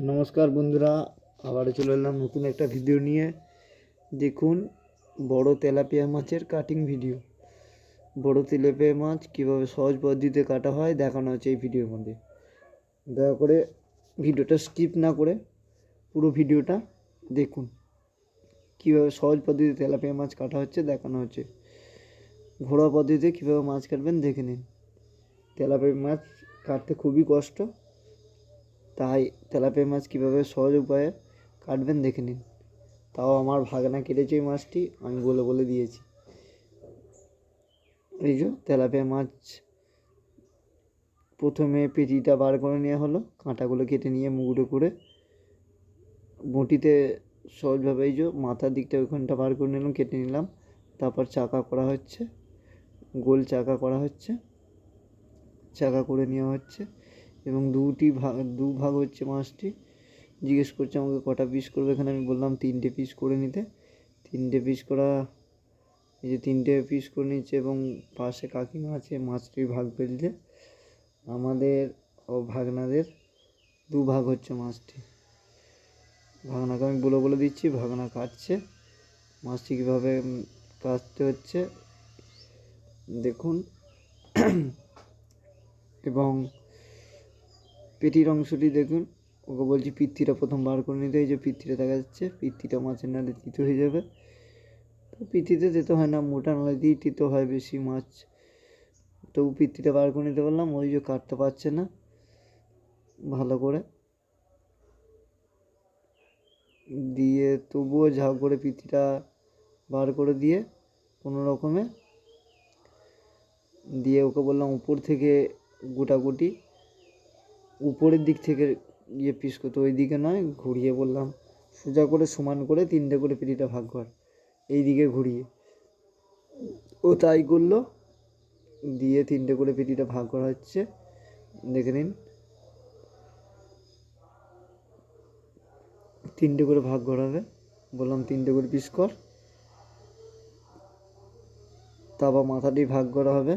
নমস্কার বন্ধুরা আবার চলে এলাম নতুন একটা ভিডিও নিয়ে। দেখুন, বড় তেলাপিয়া মাছের কাটিং ভিডিও বড় তেলাপিয়া মাছ কীভাবে সহজ পদ্ধতিতে কাটা হয় দেখানো হচ্ছে এই ভিডিওর মধ্যে। দয়া করে ভিডিওটা স্কিপ না করে পুরো ভিডিওটা দেখুন। কীভাবে সহজ পদ্ধতিতে তেলাপিয়া মাছ কাটা হচ্ছে দেখানো হচ্ছে। ঘরোয়া পদ্ধতিতে কীভাবে মাছ কাটবেন দেখে নিন। তেলাপিয়া মাছ কাটতে খুবই কষ্ট। তাই তেলাপিয়া মাছ কীভাবে সহজ উপায়ে কাটবেন দেখে নিন। তাও আমার ভাগনা কেটেছে এই মাছটি, আমি বলে বলে দিয়েছি। এই যে তেলাপিয়া মাছ প্রথমে পেটিটা বার করে নেওয়া হলো, কাঁটাগুলো কেটে নিয়ে মুগুড়ো করে বটিতে সহজভাবে এই যে মাথার দিকটা ওইখানটা বার করে নিলাম, কেটে নিলাম, তারপর চাকা করা হচ্ছে, গোল চাকা করা হচ্ছে, চাকা করে নেওয়া হচ্ছে। এবং দুটি ভাগ দু ভাগ হচ্ছে মাছটি। জিজ্ঞেস করছে আমাকে কটা পিস করবে। এখানে আমি বললাম তিনটে পিস করে নিতে। তিনটে পিস করা, এই যে তিনটে পিস করে নিচ্ছে এবং পাশে কাকিমা আছে, মাছটির ভাগ ফেলছে আমাদের ও ভাগনাদের দু ভাগ হচ্ছে মাছটি। ভাগনাকে আমি বলে বলে দিচ্ছি, ভাগনা কাটছে। মাছটি কীভাবে কাটতে হচ্ছে, দেখুন। এবং পেটির অংশটি দেখুন। ওকে বলছি পিত্তিটা প্রথম বার করে নিতে এই যে পিত্তিটা দেখা যাচ্ছে, পিত্তিটা মাছের নালে তিতো হয়ে যাবে। তো পিত্তিতে দিতে হয় না, মোটা নালে দিয়ে তিতো হয় বেশি মাছ। তবু পিত্তিটা বার করে নিতে পারলাম, ওই যে কাটতে পারছে না। ভালো করে। দিয়ে তবুও ঝাউ করে পিত্তিটা বার করে দিয়ে কোনো রকমে দিয়ে ওকে বললাম উপর থেকে গোটাগুটি উপরের দিক থেকে ইয়ে পিস করতে, ওই দিকে নয়, ঘুরিয়ে বললাম, সোজা করে সমান করে তিনটে করে পিটিটা ভাগ কর, এই দিকে ঘুরিয়ে। ও তাই করল, দিয়ে তিনটে করে পিটিটা ভাগ করা হচ্ছে, দেখে নিন। তিনটে করে ভাগ করা হবে, বললাম তিনটে করে পিস কর। তারপর মাথাটি ভাগ করা হবে,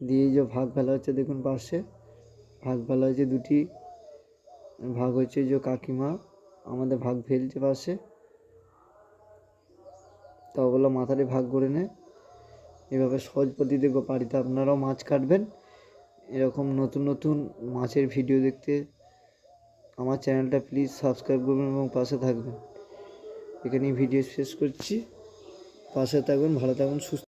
দিয়ে যে ভাগ ফেলা হচ্ছে, দেখুন পাশে। ভাগ ফেলা হয়েছে দুটি, ভাগ হচ্ছে যে কাকিমা, আমাদের ভাগ ফেলছে পাশে। তা বলল মাথাটি ভাগ করে নে। এভাবে সহজ পদ্ধতিতে বাড়িতে আপনারাও মাছ কাটবেন। এরকম নতুন নতুন মাছের ভিডিও দেখতে আমার চ্যানেলটা প্লিজ সাবস্ক্রাইব করবেন এবং পাশে থাকবেন। এখানেই ভিডিও শেষ করছি। পাশে থাকবেন ভালো থাকবেন সুস্থ